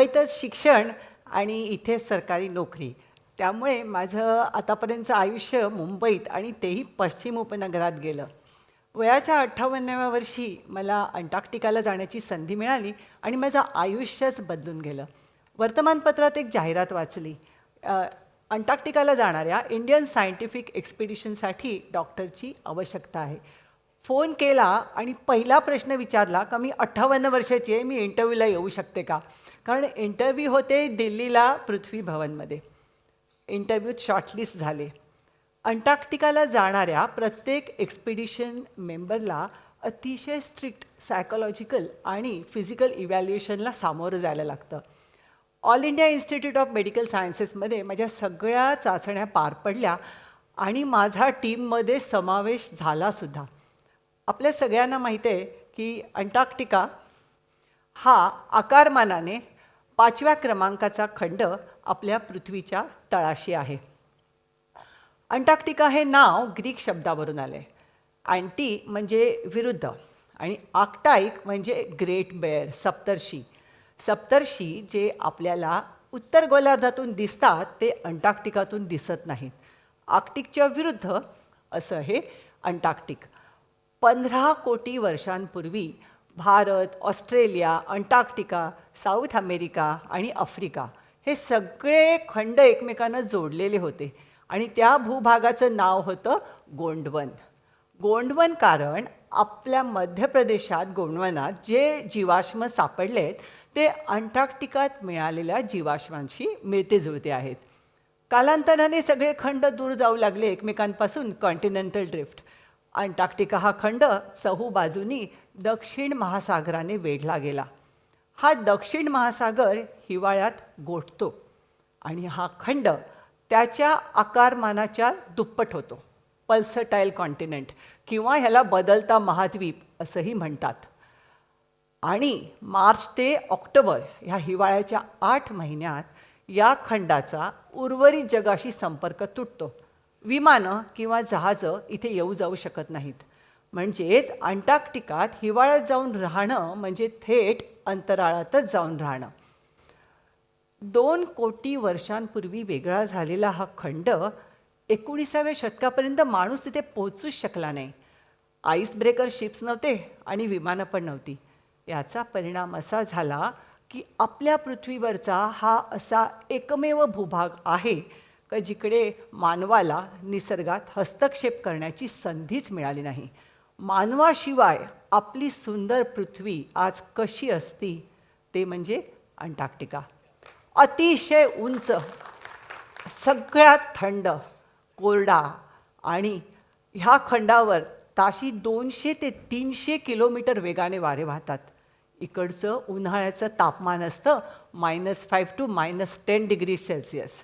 मुंबईतच शिक्षण आणि इथे सरकारी नोकरी. त्यामुळे माझं आतापर्यंतचं आयुष्य मुंबईत आणि तेही पश्चिम उपनगरात गेलं. वयाच्या अठ्ठावन्नाव्या वर्षी मला अंटार्क्टिकाला जाण्याची संधी मिळाली आणि माझं आयुष्यच बदलून गेलं. वर्तमानपत्रात एक जाहिरात वाचली. अंटार्क्टिकाला जाणाऱ्या इंडियन सायंटिफिक एक्सपिडिशनसाठी डॉक्टरची आवश्यकता आहे. फोन केला आणि पहिला प्रश्न विचारला का मी अठ्ठावन्न वर्षाची आहे? मी इंटरव्ह्यूला येऊ शकते का? कारण इंटरव्ह्यू होते दिल्लीला पृथ्वी भवनमध्ये इंटरव्ह्यूत शॉर्टलिस्ट झाले. अंटार्क्टिकाला जाणाऱ्या प्रत्येक एक्सपिडिशन मेंबरला अतिशय स्ट्रिक्ट सायकोलॉजिकल आणि फिजिकल इव्हॅल्युएशनला सामोरं जायला लागतं. All India institute of medical सायन्सेसमध्ये माझ्या सगळ्या चाचण्या पार पडल्या आणि माझा टीममध्ये समावेश झालासुद्धा आपल्या सगळ्यांना माहीत आहे की अंटार्क्टिका हा आकारमानाने पाचव्या क्रमांकाचा खंड आपल्या पृथ्वीच्या तळाशी आहे. अंटार्क्टिका हे नाव ग्रीक शब्दावरून आले अँटी म्हणजे विरुद्ध आणि आक्टाईक म्हणजे ग्रेट बेअर सप्तर्षी. सप्तर्षी जे आपल्याला उत्तर गोलार्धातून दिसतात ते अंटार्क्टिकातून दिसत नाहीत. आर्क्टिकच्या विरुद्ध असं हे अंटार्क्टिक. पंधरा कोटी वर्षांपूर्वी Bharat Australia Antarctica South America आणि आफ्रिका हे सगळे खंड एकमेकांना जोडलेले होते. आणि त्या भूभागाचं नाव होतं गोंडवन. गोंडवन कारण आपल्या मध्य प्रदेशात गोंडवनात जे जीवाश्म सापडलेत ते अंटार्क्टिकात मिळालेल्या जीवाश्मांशी मिळते जुळते आहेत. कालांतराने सगळे खंड दूर जाऊ लागले एकमेकांपासून कॉन्टिनेंटल ड्रिफ्ट अंटार्क्टिका हा खंड चहू बाजूनी दक्षिण महासागराने वेढला गेला. हा दक्षिण महासागर हिवाळ्यात गोठतो आणि हा खंड त्याच्या आकारमानाच्या दुप्पट होतो. पल्सटाईल कॉन्टिनेंट किंवा ह्याला बदलता महाद्वीप असंही म्हणतात. आणि मार्च ते ऑक्टोबर ह्या हिवाळ्याच्या आठ महिन्यात या खंडाचा उर्वरित जगाशी संपर्क तुटतो. विमानं किंवा जहाजं इथे येऊ जाऊ शकत नाहीत. म्हणजेच अंटार्क्टिकात हिवाळ्यात जाऊन राहणं म्हणजे थेट अंतराळातच जाऊन राहणं. दोन कोटी वर्षांपूर्वी वेगळा झालेला हा खंड एकोणीसाव्या शतकापर्यंत माणूस तिथे पोचूच शकला नाही. आईस ब्रेकर शिप्स नव्हते आणि विमानं पण नव्हती. याचा परिणाम असा झाला की आपल्या पृथ्वीवरचा हा असा एकमेव भूभाग आहे का जिकडे मानवाला निसर्गात हस्तक्षेप करण्याची संधीच मिळाली नाही. मानवाशिवाय आपली सुंदर पृथ्वी आज कशी असती ते म्हणजे अंटार्क्टिका. अतिशय उंच सगळ्यात थंड कोरडा आणि ह्या खंडावर ताशी दोनशे ते तीनशे किलोमीटर वेगाने वारे वाहतात. इकडचं उन्हाळ्याचं तापमान असतं minus five two minus ten degree Celsius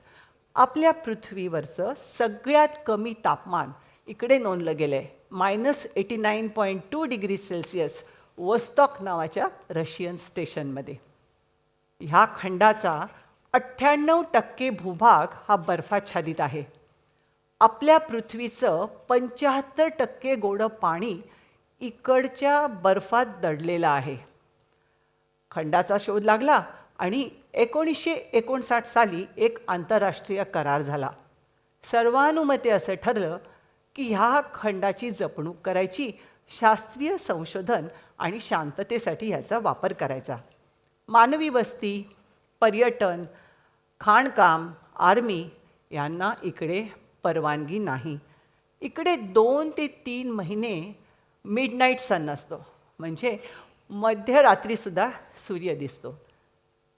आपल्या पृथ्वीवरचं सगळ्यात कमी तापमान इकडे नोंदलं गेलं आहे minus eighty point two degree Celsius Vostok नावाच्या रशियन स्टेशनमध्ये ह्या खंडाचा अठ्ठ्याण्णव टक्के भूभाग हा बर्फाच्छादित आहे. आपल्या पृथ्वीचं पंच्याहत्तर टक्के गोडं पाणी इकडच्या बर्फात दडलेलं आहे. खंडाचा शोध लागला आणि एकोणीसशे एकोणसाठ साली एक आंतरराष्ट्रीय करार झाला. सर्वानुमते असं ठरलं की ह्या खंडाची जपणूक करायची शास्त्रीय संशोधन आणि शांततेसाठी ह्याचा वापर करायचा. मानवी वस्ती पर्यटन खाणकाम आर्मी यांना इकडे परवानगी नाही. इकडे दोन ते तीन महिने मिडनाईट सन असतो. म्हणजे मध्यरात्रीसुद्धा सूर्य दिसतो.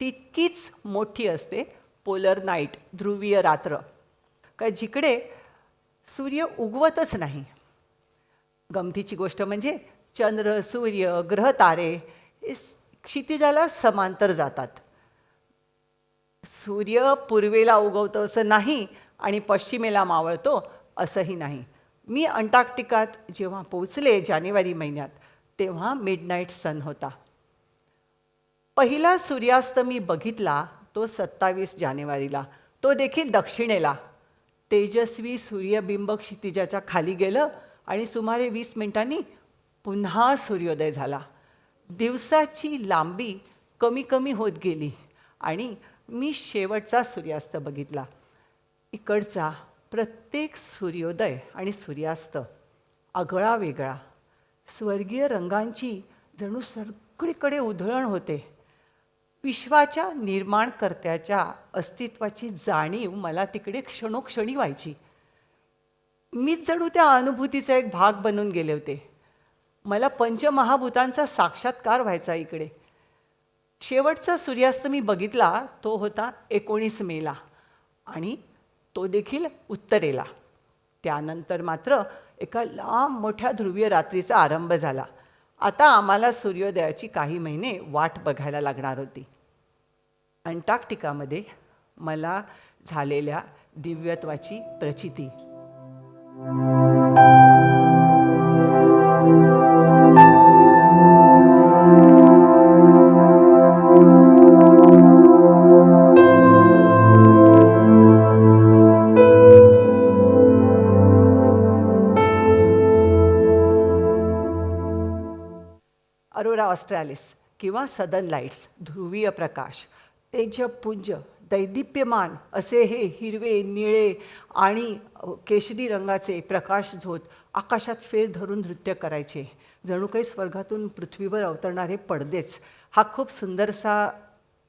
तितकीच मोठी असते पोलर नाईट ध्रुवीय रात्र. का जिकडे सूर्य उगवतच नाही. गमतीची गोष्ट म्हणजे चंद्र सूर्य ग्रह तारे हे क्षितिजाला समांतर जातात. सूर्य पूर्वेला उगवतो असं नाही आणि पश्चिमेला मावळतो असंही नाही. मी अंटार्क्टिकात जेव्हा पोचले जानेवारी महिन्यात तेव्हा मिडनाईट सन होता. पहिला सूर्यास्त मी बघितला तो सत्तावीस जानेवारीला तो देखील दक्षिणेला. तेजस्वी सूर्यबिंब क्षितिजाच्या खाली गेलं आणि सुमारे वीस मिनिटांनी पुन्हा सूर्योदय झाला. दिवसाची लांबी कमी कमी होत गेली आणि मी शेवटचा सूर्यास्त बघितला. इकडचा प्रत्येक सूर्योदय आणि सूर्यास्त आगळा वेगळा. स्वर्गीय रंगांची जणू सगळीकडे उधळण होते. विश्वाच्या निर्माणकर्त्याच्या अस्तित्वाची जाणीव मला तिकडे क्षणोक्षणी व्हायची. मीच जणू त्या अनुभूतीचा एक भाग बनून गेले होते. मला पंचमहाभूतांचा साक्षात्कार व्हायचा इकडे. शेवटचा सूर्यास्त मी बघितला तो होता एकोणीस मेला आणि तो देखील उत्तरेला. त्यानंतर मात्र एका लांब मोठ्या ध्रुवीय रात्रीचा आरंभ झाला. आता आम्हाला सूर्योदयाची काही महिने वाट बघायला लागणार होती. अंटार्क्टिकामध्ये मला झालेल्या दिव्यत्वाची प्रचिती. ॲस्ट्रॅलिस किंवा सदन लाईट्स ध्रुवीय प्रकाश तेजपुंज दैदिप्यमान असे हे हिरवे निळे आणि केशरी रंगाचे प्रकाश झोत आकाशात फेर धरून नृत्य करायचे. जणू काही स्वर्गातून पृथ्वीवर अवतरणारे पडदेच. हा खूप सुंदरसा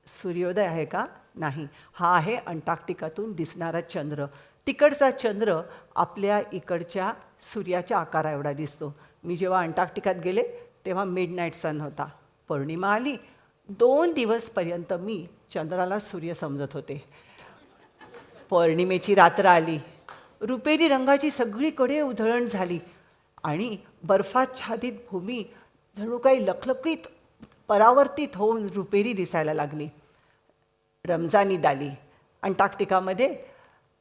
सूर्योदय आहे का? नाही. हा आहे अंटार्क्टिकातून दिसणारा चंद्र. तिकडचा चंद्र आपल्या इकडच्या सूर्याच्या आकारा एवढा दिसतो. मी जेव्हा अंटार्क्टिकात गेले तेव्हा मिड नाईट सन होता. पौर्णिमा आली. दोन दिवसपर्यंत मी चंद्राला सूर्य समजत होते. पौर्णिमेची रात्र आली. रुपेरी रंगाची सगळीकडे उधळण झाली. आणि बर्फाच्छादित भूमी जणू काही लखलखीत परावर्तित होऊन रुपेरी दिसायला लागली. रमजान ईद आली. अंटार्क्टिकामध्ये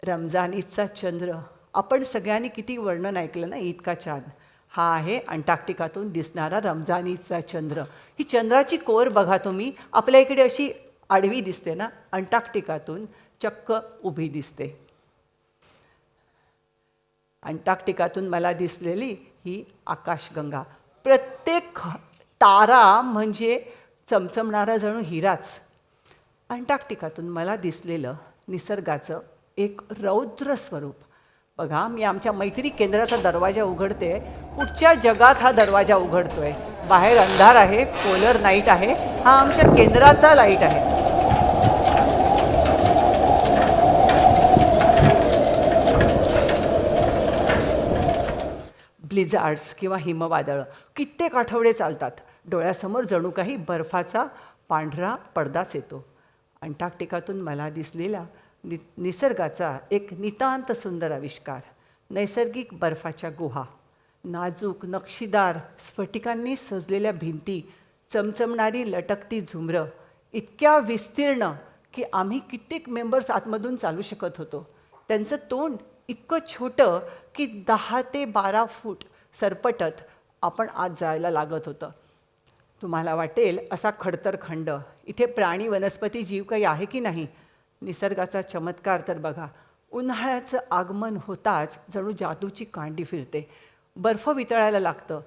रमजान ईदचा चंद्र. आपण सगळ्यांनी किती वर्णन ऐकलं ना ईद का चांद? हा आहे अंटार्क्टिकातून दिसणारा रमजानीचा चंद्र. ही चंद्राची कोर बघा तुम्ही. आपल्या इकडे अशी आडवी दिसते ना अंटार्क्टिकातून चक्क उभी दिसते. अंटार्क्टिकातून मला दिसलेली ही आकाशगंगा. प्रत्येक तारा म्हणजे चमचमणारा जणू हिराच. अंटार्क्टिकातून मला दिसलेलं निसर्गाचं एक रौद्र स्वरूप. बघा मी आमच्या मैत्री केंद्राचा दरवाजा उघडते. कुठच्या जगात हा दरवाजा उघडतो आहे बाहेर अंधार आहे पोलर नाईट आहे. हा आमच्या केंद्राचा लाइट आहे. ब्लिझार्ड्स किंवा हिमवादळं कित्येक आठवडे चालतात. डोळ्यासमोर जणू काही बर्फाचा पांढरा पडदाच येतो. अंटार्क्टिकातून मला दिसलेला नि निसर्गाचा एक नितांत सुंदर आविष्कार नैसर्गिक बर्फाच्या गुहा नाजूक नक्षीदार स्फटिकांनी सजलेल्या भिंती चमचमणारी लटकती झुमरं इतक्या विस्तीर्ण की आम्ही कित्येक मेंबर्स आतमधून चालू शकत होतो. त्यांचं तोंड इतकं छोटं की दहा ते बारा फूट सरपटत आपण आत जायला लागत होतं. तुम्हाला वाटेल असा खडतर खंड इथे प्राणी वनस्पती जीव काही आहे की नाही? निसर्गाचा चमत्कार तर बघा. उन्हाळ्याचं आगमन होताच जणू जादूची कांडी फिरते. बर्फ वितळायला लागतं.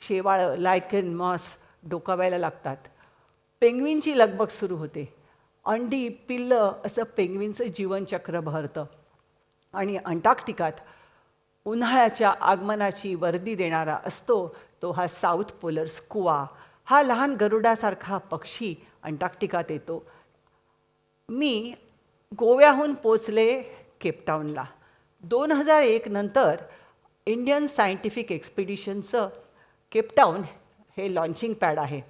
शेवाळं लायकन मॉस डोकावायला लागतात. पेंग्विनची लगबग सुरू होते. अंडी पिल्लं असं पेंग्विनचं जीवनचक्र भरतं आणि अंटार्क्टिकात उन्हाळ्याच्या आगमनाची वर्दी देणारा असतो तो हा साऊथ पोलर स्कुवा. हा लहान गरुडासारखा पक्षी अंटार्क्टिकात येतो. मी गोव्याहून पोचले केपटाऊनला दोन हजार एक नंतर इंडियन सायंटिफिक एक्सपिडिशनचं केपटाऊन हे लॉन्चिंग पॅड आहे.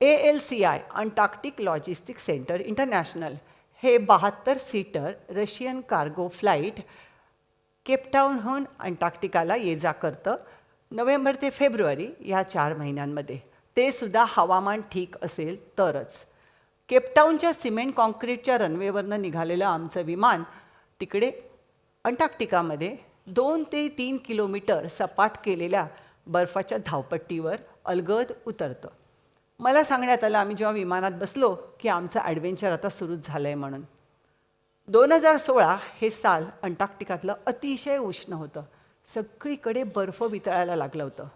A L C I Antarctic logistic centre international हे बहात्तर सीटर रशियन कार्गो फ्लाईट केपटाऊनहून अंटार्क्टिकाला ये जा करतं नोव्हेंबर ते फेब्रुवारी या चार महिन्यांमध्ये. ते सुद्धा हवामान ठीक असेल तरच. केपटाऊनच्या सिमेंट कॉन्क्रीटच्या रनवेवरनं निघालेलं आमचं विमान तिकडे अंटार्क्टिकामध्ये दोन ते तीन किलोमीटर सपाट केलेल्या बर्फाच्या धावपट्टीवर अलगद उतरतं. मला सांगण्यात आलं आम्ही जेव्हा विमानात बसलो की आमचं ॲडव्हेंचर आता सुरूच झालं आहे म्हणून. दोन हजार सोळा हे साल अंटार्क्टिकातलं अतिशय उष्ण होतं. सगळीकडे बर्फ वितळायला लागलं होतं.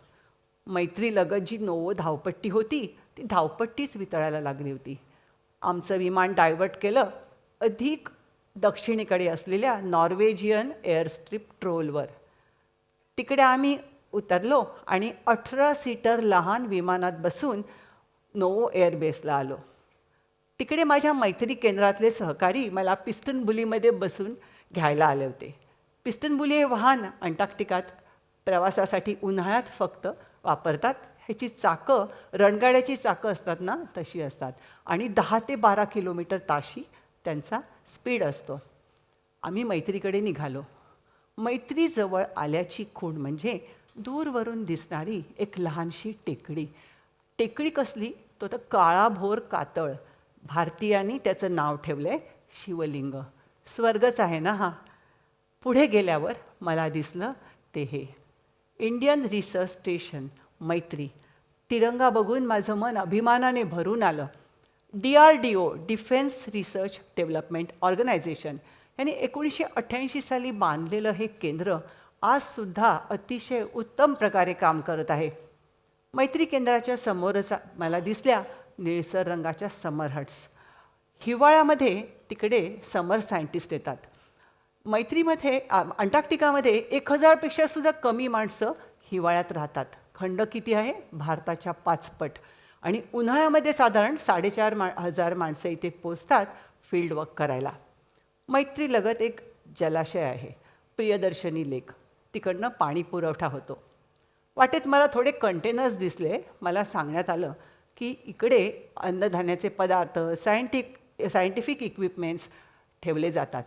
मैत्रीलगत जी नोवो धावपट्टी होती ती धावपट्टीच वितळायला लागली होती. आमचं विमान डायव्हर्ट केलं अधिक दक्षिणेकडे असलेल्या नॉर्वेजियन एअरस्ट्रीप ट्रोलवर. तिकडे आम्ही उतरलो आणि अठरा सीटर लहान विमानात बसून नो एअरबेसला आलो. तिकडे माझ्या मैत्री केंद्रातले सहकारी मला पिस्टन बुलीमध्ये बसून घ्यायला आले होते. पिस्टन बुली हे वाहन अंटार्क्टिकात प्रवासासाठी उन्हाळ्यात फक्त वापरतात ह्याची चाकं रणगाड्याची चाकं असतात ना तशी असतात. आणि दहा ते बारा किलोमीटर ताशी त्यांचा स्पीड असतो. आम्ही मैत्रीकडे निघालो. मैत्रीजवळ आल्याची खूण म्हणजे दूरवरून दिसणारी एक लहानशी टेकडी. टेकडी कसली? तो तर काळाभोर कातळ. भारतीयांनी त्याचं नाव ठेवलं आहे शिवलिंग. स्वर्गच आहे ना हा. पुढे गेल्यावर मला दिसलं ते हे. इंडियन रिसर्च स्टेशन मैत्री तिरंगा बघून माझं मन अभिमानाने भरून आलं. D R D O defence research development organisation यांनी एकोणीसशे अठ्ठ्याऐंशी साली बांधलेलं हे केंद्र आजसुद्धा अतिशय उत्तम प्रकारे काम करत आहे. मैत्री केंद्राच्या समोरच मला दिसल्या निळसर रंगाच्या समर हट्स. हिवाळ्यामध्ये तिकडे समर सायंटिस्ट येतात. मैत्रीमध्ये अंटार्क्टिकामध्ये एक हजारपेक्षा सुद्धा कमी माणसं हिवाळ्यात राहतात. खंड किती आहे? भारताच्या पाचपट आणि उन्हाळ्यामध्ये साधारण साडेचार मा हजार माणसं इथे पोचतात फील्ड वर्क करायला. मैत्रीलगत एक जलाशय आहे. प्रियदर्शनी लेक. तिकडनं पाणी पुरवठा होतो. वाटेत मला थोडे कंटेनर्स दिसले. मला सांगण्यात आलं की इकडे अन्नधान्याचे पदार्थ सायंटिक सायंटिफिक इक्विपमेंट्स ठेवले जातात.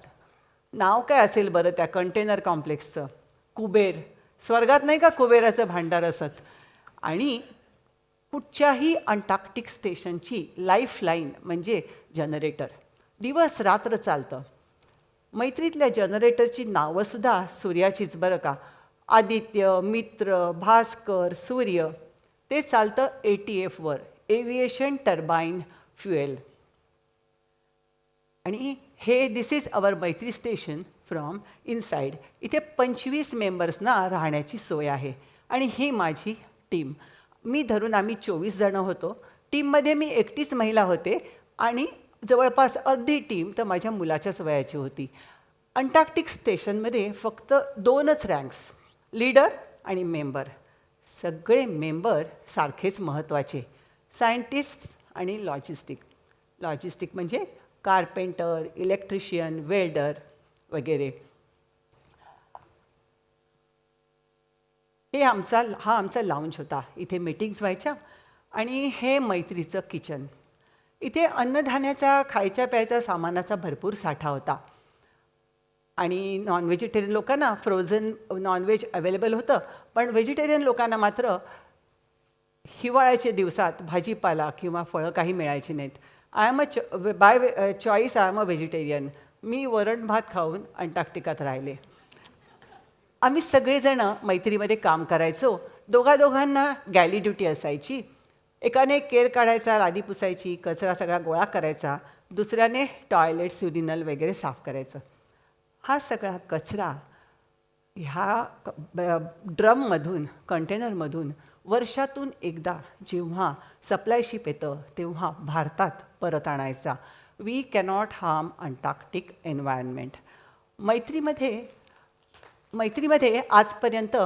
नाव काय असेल बरं त्या कंटेनर कॉम्प्लेक्सचं कुबेर. स्वर्गात नाही का कुबेराचं भांडार असत? आणि कुठच्याही अंटार्क्टिक स्टेशनची लाईफलाईन म्हणजे जनरेटर दिवस रात्र चालतं. मैत्रीतल्या जनरेटरची नावंसुद्धा सूर्याचीच बरं का? आदित्य मित्र भास्कर सूर्य. ते चालतं ए टी एफवर एव्हिएशन टर्बाईन फ्युएल आणि हे this is our Maitri station from inside इथे पंचवीस मेंबर्सना राहण्याची सोय आहे. आणि ही माझी टीम मी धरून आम्ही चोवीस जणं होतो. टीममध्ये मी एकटीच महिला होते. आणि जवळपास अर्धी टीम तर माझ्या मुलाच्याच वयाची होती. अंटार्क्टिक स्टेशनमध्ये फक्त दोनच रँक्स लीडर आणि मेंबर सगळे मेंबर सारखेच महत्त्वाचे सायंटिस्ट आणि लॉजिस्टिक लॉजिस्टिक म्हणजे कार्पेंटर इलेक्ट्रिशियन वेल्डर वगैरे. हे आमचा हा आमचा लाऊंज होता. इथे मीटिंग्स व्हायच्या आणि हे मैत्रीचं किचन इथे अन्नधान्याचा खायच्या प्यायच्या सामानाचा भरपूर साठा होता. आणि नॉन व्हेजिटेरियन लोकांना फ्रोझन नॉनव्हेज अवेलेबल होतं पण व्हेजिटेरियन लोकांना मात्र हिवाळ्याच्या दिवसात भाजीपाला किंवा फळं काही मिळायची नाहीत. I am a by choice I am a vegetarian मी वरण भात खाऊन अंटार्क्टिकात राहिले. आम्ही सगळेजणं मैत्रीमध्ये काम करायचो. दोघा दोघांना गॅली ड्युटी असायची. एकाने केर काढायचा लादी पुसायची कचरा सगळा गोळा करायचा. दुसऱ्याने टॉयलेट्स सुरिनल वगैरे साफ करायचं. हा सगळा कचरा ह्या ड्रममधून कंटेनरमधून वर्षातून एकदा जेव्हा सप्लाय शिप येतं तेव्हा भारतात परत आणायचा. We cannot harm Antarctic environment मैत्रीमध्ये मैत्रीमध्ये आजपर्यंत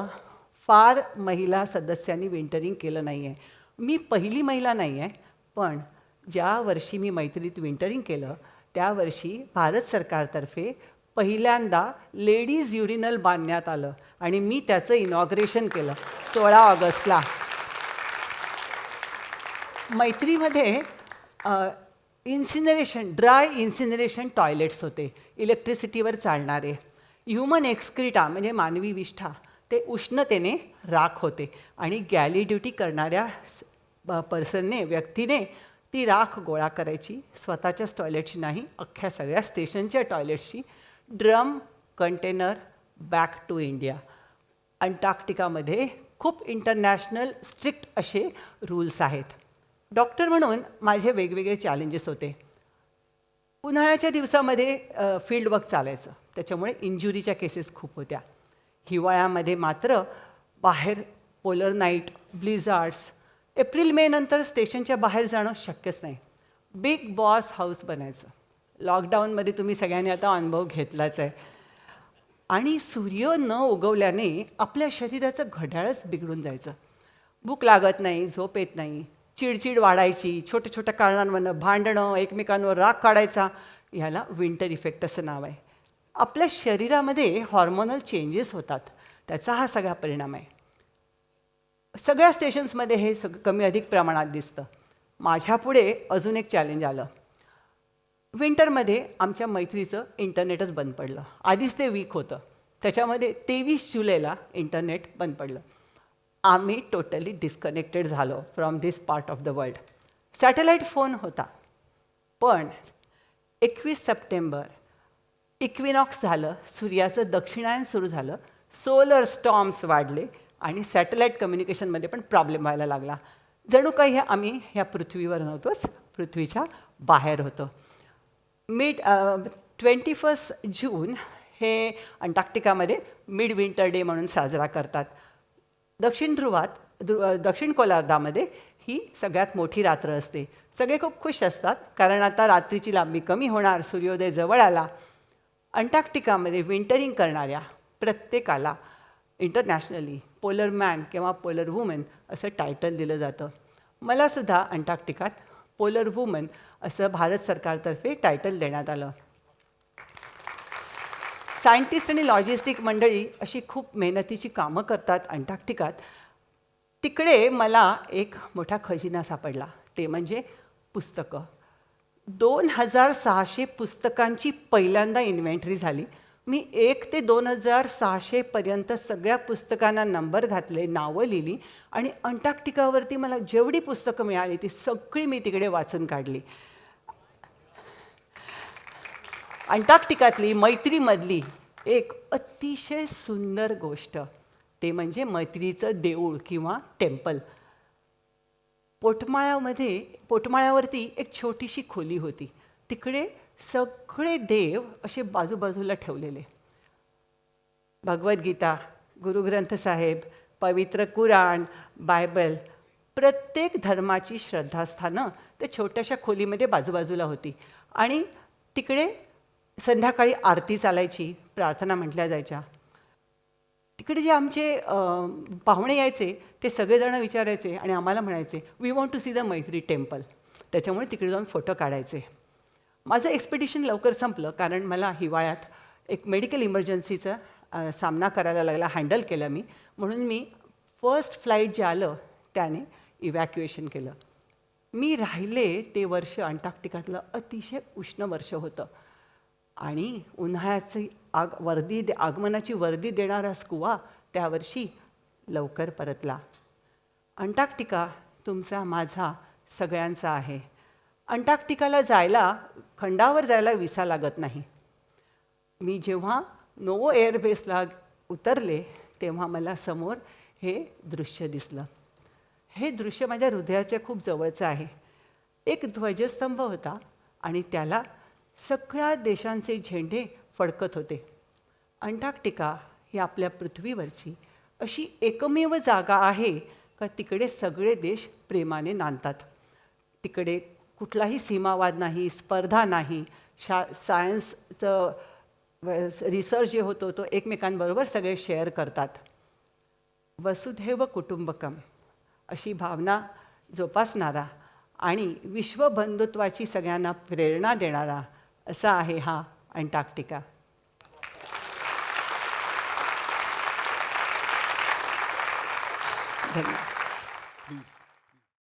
फार महिला सदस्यांनी विंटरिंग केलं नाही आहे मी पहिली महिला नाही आहे पण ज्या वर्षी मी मैत्रीत विंटरिंग केलं त्या वर्षी भारत सरकारतर्फे पहिल्यांदा लेडीज युरिनल बांधण्यात आलं आणि मी त्याचं इनॉग्रेशन केलं सोळा ऑगस्टला. मैत्रीमध्ये इन्सिनरेशन ड्राय इन्सिनरेशन टॉयलेट्स होते. इलेक्ट्रिसिटीवर चालणारे. ह्युमन एक्सक्रिटा म्हणजे मानवी विष्ठा ते उष्णतेने राख होते आणि गॅली ड्युटी करणाऱ्या पर्सनने व्यक्तीने ती राख गोळा करायची स्वतःच्याच टॉयलेटची नाही अख्ख्या सगळ्या स्टेशनच्या टॉयलेट्सची drum container back to India. अंटार्क्टिकामध्ये खूप इंटरनॅशनल स्ट्रिक्ट असे रूल्स आहेत. डॉक्टर म्हणून माझे वेगवेगळे चॅलेंजेस होते. उन्हाळ्याच्या दिवसामध्ये फील्ड वर्क चालायचं. त्याच्यामुळे इंजुरीच्या केसेस खूप होत्या. हिवाळ्यामध्ये मात्र बाहेर polar night blizzards April May नंतर स्टेशनच्या बाहेर जाणं शक्यच नाही. बिग बॉस हाऊस बनायचं. लॉकडाऊनमध्ये तुम्ही सगळ्यांनी आता अनुभव घेतलाच आहे. आणि सूर्य न उगवल्याने आपल्या शरीराचं घड्याळच बिघडून जायचं. भूक लागत नाही झोप येत नाही चिडचिड वाढायची छोट्या छोट्या कारणांवरनं भांडणं एकमेकांवर राग काढायचा ह्याला विंटर इफेक्ट असं नाव आहे. आपल्या शरीरामध्ये हॉर्मोनल चेंजेस होतात. त्याचा हा सगळा परिणाम आहे. सगळ्या स्टेशन्समध्ये हे सग कमी अधिक प्रमाणात दिसतं. माझ्यापुढे अजून एक चॅलेंज आलं. विंटरमध्ये आमच्या मैत्रीचं इंटरनेटच बंद पडलं. आधीच ते वीक होतं. त्याच्यामध्ये तेवीस जुलैला इंटरनेट बंद पडलं. आम्ही टोटली डिस्कनेक्टेड झालो from this part of the world satellite phone होता. पण एकवीस सप्टेंबर इक्विनॉक्स झालं सूर्याचं दक्षिणायन सुरू झालं सोलर स्टॉम्स वाढले आणि सॅटेलाईट कम्युनिकेशनमध्ये पण प्रॉब्लेम व्हायला लागला. जणू काही आम्ही ह्या पृथ्वीवर नव्हतोच पृथ्वीच्या बाहेर होतो. मिड ट्वेंटी फर्स्ट जून हे अंटार्क्टिकामध्ये मिड विंटर डे म्हणून साजरा करतात. दक्षिण ध्रुवात ध्रु दक्षिण कोलार्धामध्ये ही सगळ्यात मोठी रात्र असते. सगळे खूप खुश असतात कारण आता रात्रीची लांबी कमी होणार सूर्योदय जवळ आला. अंटार्क्टिकामध्ये विंटरिंग करणाऱ्या प्रत्येकाला इंटरनॅशनली पोलर मॅन किंवा पोलर वुमन असं टायटल दिलं जातं. मलासुद्धा अंटार्क्टिकात पोलर वुमन असं भारत सरकारतर्फे टायटल देण्यात आलं. सायंटिस्ट आणि लॉजिस्टिक मंडळी अशी खूप मेहनतीची कामं करतात अंटार्क्टिकात तिकडे मला एक मोठा खजिना सापडला. ते म्हणजे पुस्तकं. दोन हजार सहाशे पुस्तकांची पहिल्यांदा इन्व्हेंटरी झाली. मी एक ते दोन हजार सहाशेपर्यंत सगळ्या पुस्तकांना नंबर घातले नावं लिहिली आणि अंटार्क्टिकावरती मला जेवढी पुस्तकं मिळाली ती सगळी मी तिकडे वाचून काढली. अंटार्क्टिकातली मैत्रीमधली एक अतिशय सुंदर गोष्ट. ते म्हणजे मैत्रीचं देऊळ किंवा टेम्पल. पोटमाळ्यामध्ये पोटमाळ्यावरती एक छोटीशी खोली होती. तिकडे सगळे देव असे बाजूबाजूला ठेवलेले. भगवद्गीता गुरुग्रंथ साहेब पवित्र कुराण बायबल प्रत्येक धर्माची श्रद्धास्थानं त्या छोट्याशा खोलीमध्ये बाजूबाजूला होती. आणि तिकडे संध्याकाळी आरती चालायची प्रार्थना म्हटल्या जायच्या. तिकडे जे आमचे पाहुणे यायचे ते सगळेजण विचारायचे आणि आम्हाला म्हणायचे we want to see the Maitri temple त्याच्यामुळे तिकडे जाऊन फोटो काढायचे. माझं एक्सपेडिशन लवकर संपलं कारण मला हिवाळ्यात एक मेडिकल इमर्जन्सीचा सामना करायला लागला हँडल केलं मी. म्हणून मी फर्स्ट फ्लाईट जे आलं त्याने इव्हॅक्युएशन केलं. मी राहिले ते वर्ष अंटार्क्टिकातलं अतिशय उष्ण वर्ष होतं. आणि उन्हाळ्याची आग वर्दी दे- आगमनाची वर्दी देणारा स्कुवा त्यावर्षी लवकर परतला. अंटार्क्टिका तुमचा माझा सगळ्यांचा आहे. अंटार्क्टिकाला जायला खंडावर जायला विसा लागत नाही. मी जेव्हा नोवो एअरबेसला उतरले तेव्हा मला समोर हे दृश्य दिसलं. हे दृश्य माझ्या हृदयाच्या खूप जवळचं आहे. एक ध्वजस्तंभ होता आणि त्याला सगळ्या देशांचे झेंडे फडकत होते. अंटार्क्टिका ही आपल्या पृथ्वीवरची अशी एकमेव जागा आहे का तिकडे सगळे देश प्रेमाने नांदतात. तिकडे कुठलाही सीमावाद नाही स्पर्धा नाही. शा सायन्सचं रिसर्च जे होतो तो एकमेकांबरोबर सगळे शेअर करतात. वसुधैव कुटुंबकम अशी भावना जोपासणारा आणि विश्वबंधुत्वाची सगळ्यांना प्रेरणा देणारा असा आहे हा अंटार्क्टिका. धन्यवाद. प्लीज